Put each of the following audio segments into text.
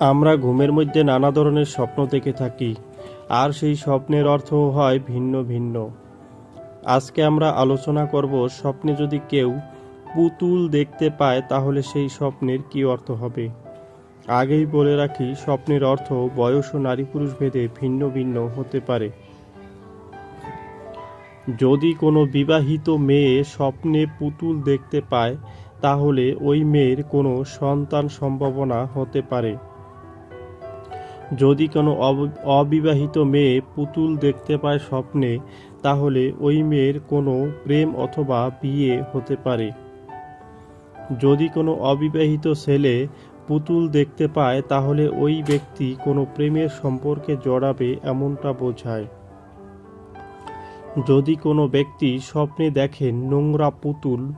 আমরা ঘুমের মধ্যে নানা ধরনের স্বপ্ন দেখে থাকি, আর সেই স্বপ্নের অর্থ হয় ভিন্ন ভিন্ন। আজকে আমরা আলোচনা করব স্বপ্নে যদি কেউ পুতুল দেখতে পায়, তাহলে সেই স্বপ্নের কী অর্থ হবে? আগেই বলে রাখি, স্বপ্নের অর্থ বয়স ও নারী পুরুষ ভেদে ভিন্ন ভিন্ন হতে পারে। যদি কোনো বিবাহিত মেয়ে স্বপ্নে পুতুল দেখতে পায়, তাহলে ওই মেয়ের কোনো সন্তান সম্ভাবনা হতে পারে। যদি কোনো অব- অবিবাহিত মেয়ে পুতুল দেখতে পায় স্বপ্নে, তাহলে ওই মেয়ের কোনো প্রেম অথবা বিয়ে হতে পারে। যদি কোনো অবিবাহিত ছেলে পুতুল দেখতে পায়, তাহলে ওই ব্যক্তি কোনো প্রেমের সম্পর্কে জড়াবে এমনটা বোঝায়। যদি কোনো ব্যক্তি স্বপ্নে দেখেন নোংরা পুতুল,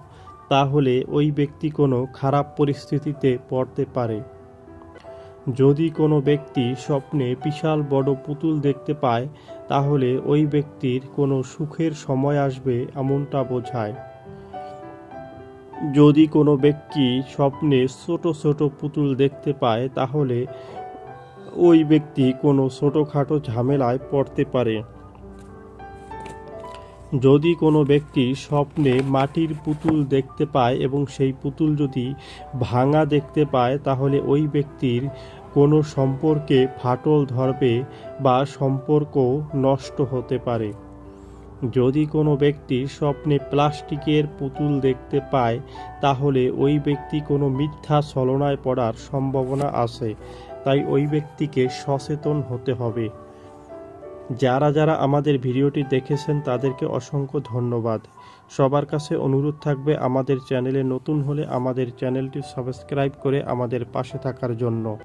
তাহলে ওই ব্যক্তি কোনো খারাপ পরিস্থিতিতে পড়তে পারে। যদি কোনো ব্যক্তি স্বপ্নে বিশাল বড় পুতুল দেখতে পায়, তাহলে ওই ব্যক্তির কোনো সুখের সময় আসবে এমনটা বোঝায়। যদি কোনো ব্যক্তি স্বপ্নে ছোট ছোট পুতুল দেখতে পায়, তাহলে ওই ব্যক্তি কোনো ছোটোখাটো ঝামেলায় পড়তে পারে। যদি কোনো ব্যক্তি স্বপ্নে মাটির পুতুল দেখতে পায় এবং সেই পুতুল যদি ভাঙা দেখতে পায়, তাহলে ওই ব্যক্তির কোনো সম্পর্কে ফাটল ধরবে বা সম্পর্ক নষ্ট হতে পারে। যদি কোনো ব্যক্তি স্বপ্নে প্লাস্টিকের পুতুল দেখতে পায়, তাহলে ওই ব্যক্তি কোনো মিথ্যা ছলনায় পড়ার সম্ভাবনা আছে, তাই ওই ব্যক্তিকে সচেতন হতে হবে। যারা যারা আমাদের ভিডিওটি দেখেছেন, তাদেরকে অসংখ্য ধন্যবাদ। সবার কাছে অনুরোধ থাকবে আমাদের চ্যানেলে নতুন হলে আমাদের চ্যানেলটি সাবস্ক্রাইব করে আমাদের পাশে থাকার জন্য।